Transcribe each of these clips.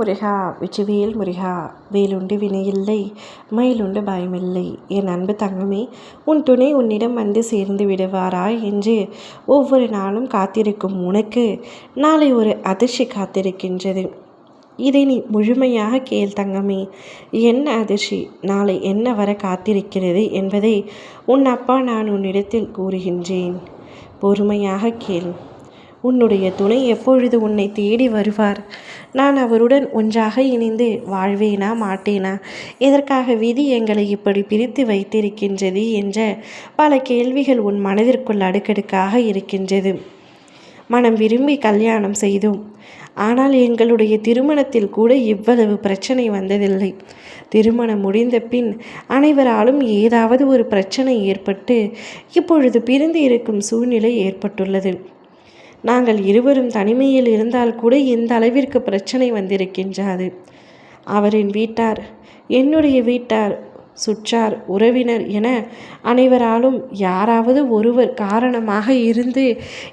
முருகா வெற்றிவேல் முருகா வேலுண்டு வினையில்லை மயிலுண்டு பயமில்லை. என் அன்பு தங்கமே உன் துணை உன்னிடம் வந்து சேர்ந்து விடுவாரா என்று ஒவ்வொரு நாளும் காத்திருக்கும் உனக்கு நாளை ஒரு அதிர்ச்சி காத்திருக்கின்றது. இதை நீ முழுமையாக கேள் தங்கமே. என்ன அதிர்ச்சி? நாளை என்ன வர காத்திருக்கிறது என்பதை உன் அப்பா நான் உன்னிடத்தில் கூறுகின்றேன். பொறுமையாக கேள். உன்னுடைய துணை எப்பொழுது உன்னை தேடி வருவார்? நான் அவருடன் ஒன்றாக இணைந்து வாழ்வேனா மாட்டேனா? எதற்காக விதி எங்களை இப்படி பிரித்து வைத்திருக்கின்றது என்ற பல கேள்விகள் உன் மனதிற்குள் அடுக்கடுக்காக இருக்கின்றது. மனம் விரும்பி கல்யாணம் செய்தோம். ஆனால் எங்களுடைய திருமணத்தில் கூட இவ்வளவு பிரச்சனை வந்ததில்லை. திருமணம் முடிந்த பின் அனைவராலும் ஏதாவது ஒரு பிரச்சனை ஏற்பட்டு இப்பொழுது பிரிந்து இருக்கும் சூழ்நிலை ஏற்பட்டுள்ளது. நாங்கள் இருவரும் தனிமையில் இருந்தால் கூட இந்த அளவிற்கு பிரச்சனை வந்திருக்கின்றது. அவரின் வீட்டார் என்னுடைய வீட்டார் சுற்றார் உறவினர் என அனைவராலும் யாராவது ஒருவர் காரணமாக இருந்து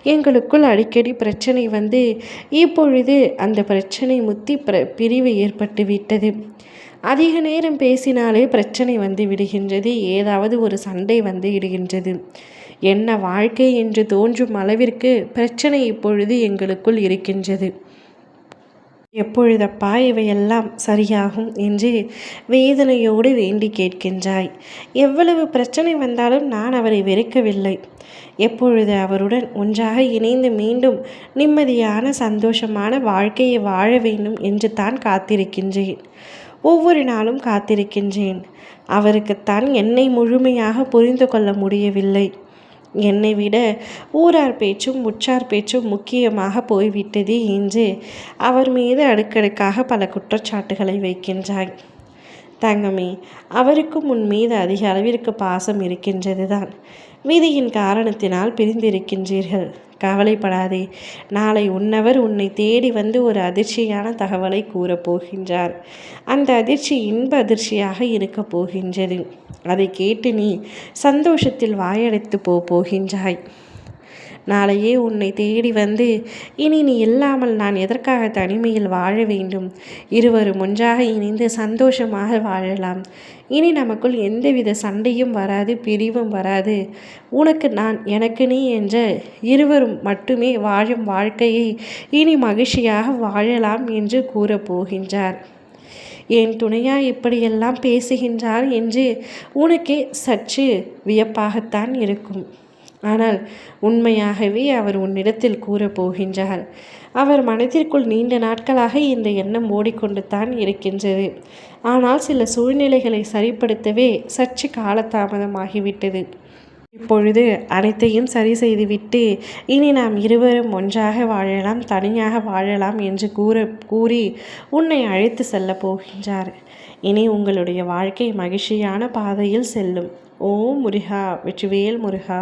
எங்களுக்குள் அடிக்கடி பிரச்சனை வந்து இப்பொழுது அந்த பிரச்சனை முத்தி பிர பிரிவு ஏற்பட்டு விட்டது. அதிக நேரம் பேசினாலே பிரச்சனை வந்து விடுகின்றது. ஏதாவது ஒரு சண்டை வந்து விடுகின்றது என்ன வாழ்க்கை என்று தோன்றும் அளவிற்கு பிரச்சனை இப்பொழுது எங்களுக்குள் இருக்கின்றது. எப்பொழுதப்பா இவையெல்லாம் சரியாகும் என்று வேதனையோடு வேண்டி கேட்கின்றாய். எவ்வளவு பிரச்சனை வந்தாலும் நான் அவரை வெறுக்கவில்லை. எப்பொழுது அவருடன் ஒன்றாக இணைந்து மீண்டும் நிம்மதியான சந்தோஷமான வாழ்க்கையை வாழ வேண்டும் என்று தான் காத்திருக்கின்றேன். ஒவ்வொரு நாளும் காத்திருக்கின்றேன். அவருக்குத்தான் என்னை முழுமையாக புரிந்து கொள்ள முடியவில்லை. என்னை விட ஊரார் பேச்சும் உற்றார் பேச்சும் முக்கியமாக போய்விட்டது என்று அவர் மீது அடுக்கடுக்காக பல குற்றச்சாட்டுகளை வைக்கின்றாய். தங்கமே அவருக்கும் உன் மீது அதிக அளவிற்கு பாசம் இருக்கின்றது தான் விதியின் காரணத்தினால் பிரிந்திருக்கின்றீர்கள். கவலைப்படாதே. நாளை உன்னவர் உன்னை தேடி வந்து ஒரு அதிர்ச்சியான தகவலை கூறப்போகின்றார் அந்த அதிர்ச்சி இன்ப அதிர்ச்சியாக இருக்கப் போகின்றது. அதை கேட்டு நீ சந்தோஷத்தில் வாயடைத்து போ போகின்றாய். நாளையே உன்னை தேடி வந்து இனி நீ இல்லாமல் நான் எதற்காக தனிமையில் வாழ வேண்டும்? இருவரும் ஒன்றாக இணைந்து சந்தோஷமாக வாழலாம். இனி நமக்குள் எந்தவித சண்டையும் வராது பிரிவும் வராது. உனக்கு நான் எனக்கு நீ என்ற இருவரும் மட்டுமே வாழும் வாழ்க்கையை இனி மகிழ்ச்சியாக வாழலாம் என்று கூறப்போகின்றார். என் துணையா இப்படியெல்லாம் பேசுகின்றார் என்று உனக்கே சற்று வியப்பாகத்தான் இருக்கும். ஆனால் உண்மையாகவே அவர் உன்னிடத்தில் கூறப்போகின்றார். அவர் மனதிற்குள் நீண்ட நாட்களாக இந்த எண்ணம் ஓடிக்கொண்டு தான் இருக்கின்றது. ஆனால் சில சூழ்நிலைகளை சரிப்படுத்தவே சற்று காலதாமதமாகிவிட்டது. இப்பொழுது அனைத்தையும் சரி செய்துவிட்டு இனி நாம் இருவரும் ஒன்றாக வாழலாம் தனியாக வாழலாம் என்று கூற கூறி உன்னை அழைத்து செல்ல போகின்றார். இனி உங்களுடைய வாழ்க்கை மகிழ்ச்சியான பாதையில் செல்லும். ஓ முருகா வெற்றிவேல் முருகா.